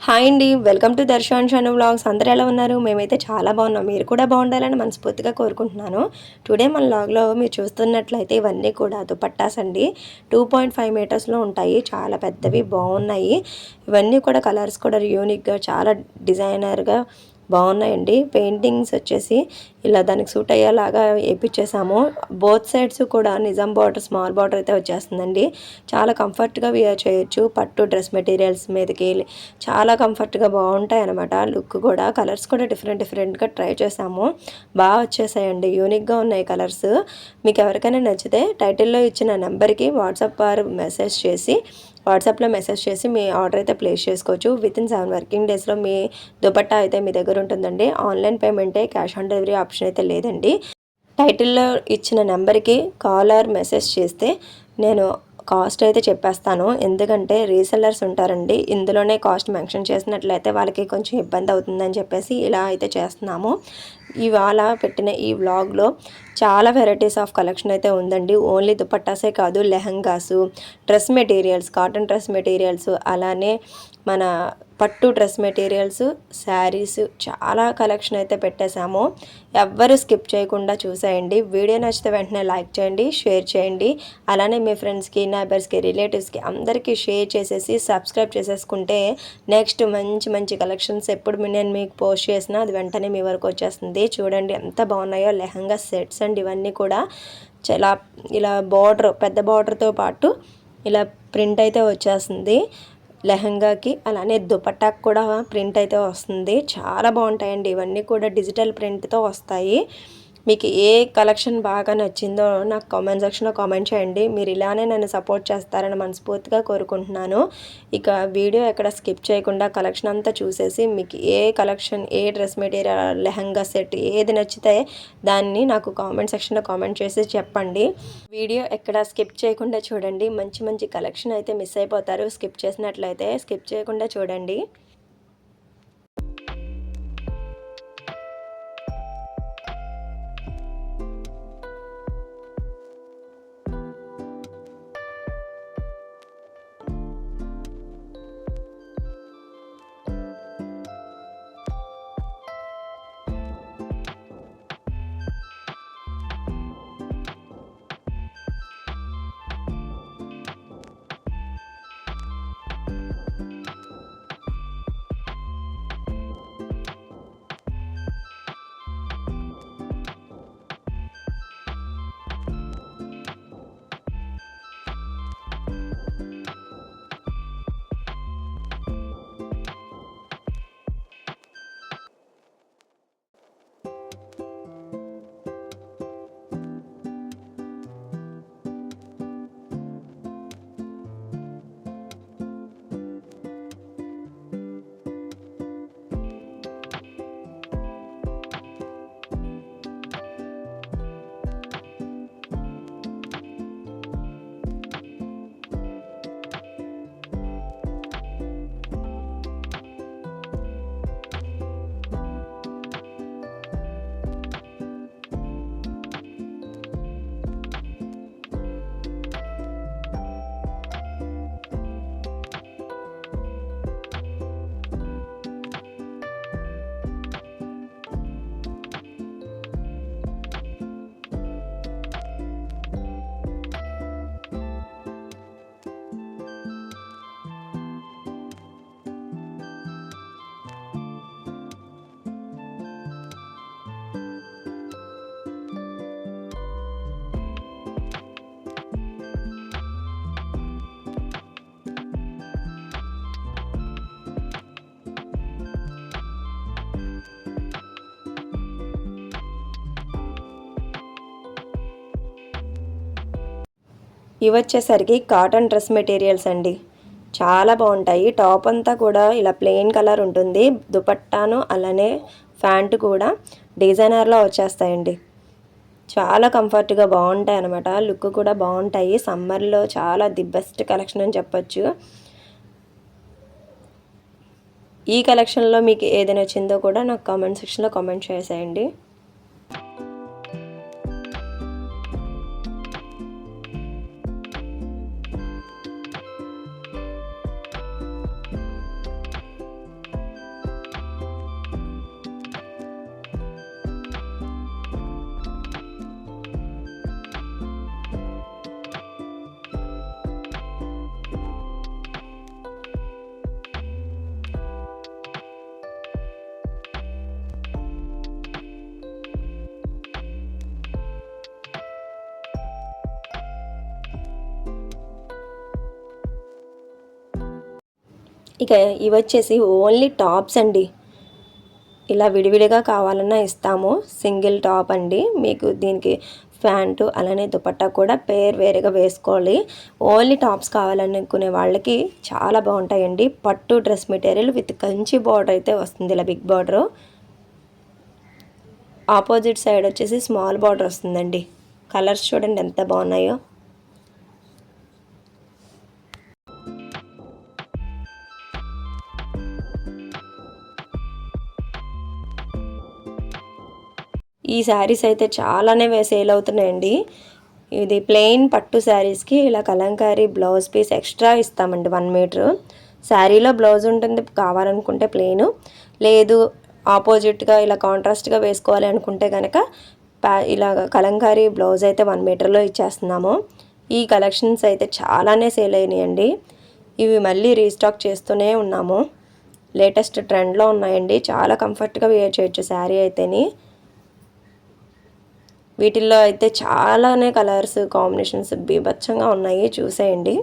Hi అండి welcome to Darshan Shanu vlogs. అందరూ ఎలా ఉన్నారు? మేమైతే చాలా బాగున్నాం. మీరు కూడా బాగుండాలని మనస్ఫూర్తిగా కోరుకుంటున్నాను. టుడే మన లాగ్లో మీరు చూస్తున్నట్లయితే ఇవన్నీ కూడా దుపట్టాస్ అండి. టూ పాయింట్ ఫైవ్ మీటర్స్లో ఉంటాయి. చాలా పెద్దవి బాగున్నాయి. ఇవన్నీ కూడా కలర్స్ కూడా యూనిక్గా చాలా డిజైనర్గా బాగున్నాయండి. పెయింటింగ్స్ వచ్చేసి ఇలా దానికి సూట్ అయ్యేలాగా వేయించేసాము బోత్ సైడ్స్ కూడా నిజాం బార్డర్ స్మాల్ బార్డర్ అయితే వచ్చేస్తుందండి. చాలా కంఫర్ట్గా వియర్ చేయొచ్చు. పట్టు డ్రెస్ మెటీరియల్స్ మీదకి చాలా కంఫర్ట్గా బాగుంటాయి అనమాట లుక్ కూడా కలర్స్ కూడా డిఫరెంట్ డిఫరెంట్గా ట్రై చేసాము. బాగా వచ్చేసాయండి. యూనిక్గా ఉన్నాయి కలర్స్. మీకు ఎవరికైనా నచ్చితే టైటిల్లో ఇచ్చిన నెంబర్కి వాట్సాప్ వారు మెసేజ్ చేసి వాట్సాప్లో మెసేజ్ చేసి మీ ఆర్డర్ అయితే ప్లేస్ చేసుకోవచ్చు. విత్ ఇన్ సెవెన్ వర్కింగ్ డేస్లో మీ దుపట్టా అయితే మీ దగ్గర ఉంటుందండి. ఆన్లైన్ పేమెంటే క్యాష్ ఆన్ డెలివరీ ఆప్షన్ అయితే లేదండి. టైటిల్లో ఇచ్చిన నెంబర్కి కాల్ ఆర్ మెసేజ్ చేస్తే నేను కాస్ట్ అయితే చెప్పేస్తాను. ఎందుకంటే రీసెల్లర్స్ ఉంటారండి. ఇందులోనే కాస్ట్ మెన్షన్ చేసినట్లయితే వాళ్ళకి కొంచెం ఇబ్బంది అవుతుందని చెప్పేసి ఇలా అయితే చేస్తున్నాము. ఇవాళ పెట్టిన ఈ వ్లాగ్లో చాలా వెరైటీస్ ఆఫ్ కలెక్షన్ అయితే ఉందండి. ఓన్లీ దుపట్టాసే కాదు lehengas dress materials cotton dress materials అలానే మన పట్టు డ్రెస్ మెటీరియల్స్ శారీస్ చాలా కలెక్షన్ అయితే పెట్టేశాము. ఎవ్వరు స్కిప్ చేయకుండా చూసేయండి. వీడియో నచ్చితే వెంటనే లైక్ చేయండి షేర్ చేయండి. అలానే మీ ఫ్రెండ్స్కి నైబర్స్కి రిలేటివ్స్కి అందరికీ షేర్ చేసేసి సబ్స్క్రైబ్ చేసేసుకుంటే నెక్స్ట్ మంచి మంచి కలెక్షన్స్ ఎప్పుడు నేను మీకు పోస్ట్ చేసినా అది వెంటనే మీ వరకు వచ్చేస్తుంది. చూడండి ఎంత బాగున్నాయో లెహంగా సెట్స్ అండ్ ఇవన్నీ కూడా. చాలా ఇలా బార్డర్ పెద్ద బార్డర్తో పాటు ఇలా ప్రింట్ అయితే వచ్చేస్తుంది. లెహంగాకి అలానే దుపట్టాకి కూడా ప్రింట్ అయితే వస్తుంది. చాలా బాగుంటాయండి. ఇవన్నీ కూడా డిజిటల్ ప్రింట్తో వస్తాయి. మీకు ఏ కలెక్షన్ బాగా నచ్చిందో నాకు కామెంట్ సెక్షన్లో కామెంట్ చేయండి. మీరు ఇలానే నన్ను సపోర్ట్ చేస్తారని మనస్ఫూర్తిగా కోరుకుంటున్నాను. ఇక వీడియో ఎక్కడ స్కిప్ చేయకుండా కలెక్షన్ అంతా చూసేసి మీకు ఏ కలెక్షన్ ఏ డ్రెస్ మెటీరియల్ లెహంగా సెట్ ఏది నచ్చితే దాన్ని నాకు కామెంట్ సెక్షన్లో కామెంట్ చేసి చెప్పండి. వీడియో ఎక్కడ స్కిప్ చేయకుండా చూడండి. మంచి మంచి కలెక్షన్ అయితే మిస్ అయిపోతారు. స్కిప్ చేసినట్లయితే స్కిప్ చేయకుండా చూడండి. ఇవి వచ్చేసరికి కాటన్ డ్రెస్ మెటీరియల్స్ అండి. చాలా బాగుంటాయి. టాప్ అంతా కూడా ఇలా ప్లెయిన్ కలర్ ఉంటుంది. దుపట్టాను అలానే ప్యాంట్ కూడా డిజైనర్లో వచ్చేస్తాయండి. చాలా కంఫర్ట్గా బాగుంటాయి అనమాట లుక్ కూడా బాగుంటాయి. సమ్మర్లో చాలా ది బెస్ట్ కలెక్షన్ అని చెప్పొచ్చు. ఈ కలెక్షన్లో మీకు ఏది నచ్చిందో కూడా నాకు కామెంట్ సెక్షన్లో కామెంట్ చేసేయండి. ఇక ఇవి వచ్చేసి ఓన్లీ టాప్స్ అండి. ఇలా విడివిడిగా కావాలన్నా ఇస్తాము. సింగిల్ టాప్ అండి. మీకు దీనికి ప్యాంటు అలానే దుపట్టా కూడా పేర్ వేరేగా వేసుకోవాలి. ఓన్లీ టాప్స్ కావాలనుకునే వాళ్ళకి చాలా బాగుంటాయండి. పట్టు dress material with Kanchi border అయితే వస్తుంది ఇలా బిగ్ బార్డరు. ఆపోజిట్ సైడ్ వచ్చేసి స్మాల్ బార్డర్ వస్తుందండి. కలర్స్ చూడండి ఎంత బాగున్నాయో. ఈ శారీస్ అయితే చాలానే సేల్ అవుతున్నాయండి. ఇది ప్లెయిన్ పట్టు శారీస్కి ఇలా కలంకారీ బ్లౌజ్ పీస్ ఎక్స్ట్రా ఇస్తామండి వన్ మీటర్ శారీలో బ్లౌజ్ ఉంటుంది కావాలనుకుంటే ప్లెయిన్ లేదు ఆపోజిట్గా ఇలా కాంట్రాస్ట్గా వేసుకోవాలి అనుకుంటే కనుక ఇలా కలంకారీ బ్లౌజ్ అయితే వన్ మీటర్లో ఇచ్చేస్తున్నాము. ఈ కలెక్షన్స్ అయితే చాలానే సేల్ అయినాయండి. ఇవి మళ్ళీ రీస్టాక్ చేస్తూనే ఉన్నాము. లేటెస్ట్ ట్రెండ్లో ఉన్నాయండి. చాలా కంఫర్ట్గా వేర్ చేయొచ్చు శారీ అయితేని. వీటిల్లో అయితే చాలానే కలర్స్ కాంబినేషన్స్ బీభత్సంగా ఉన్నాయి. చూసేయండి.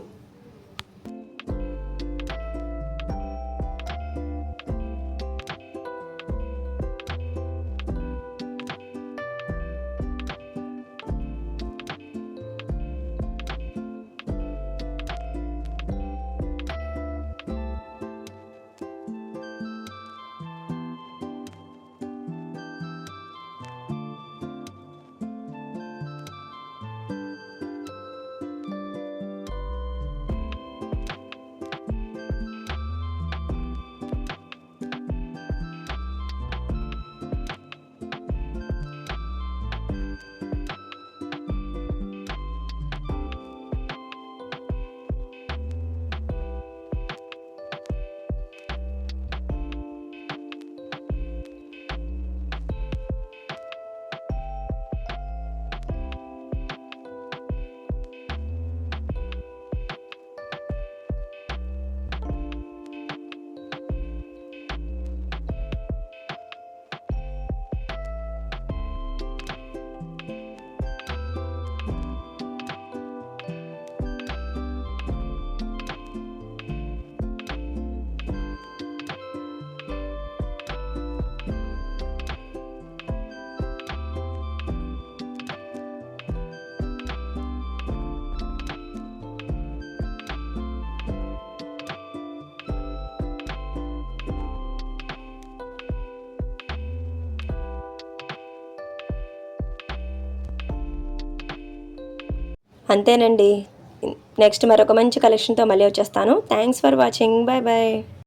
అంతేనండి. నెక్స్ట్ మరొక మంచి కలెక్షన్తో మళ్ళీ వచ్చేస్తాను. Thanks for watching bye bye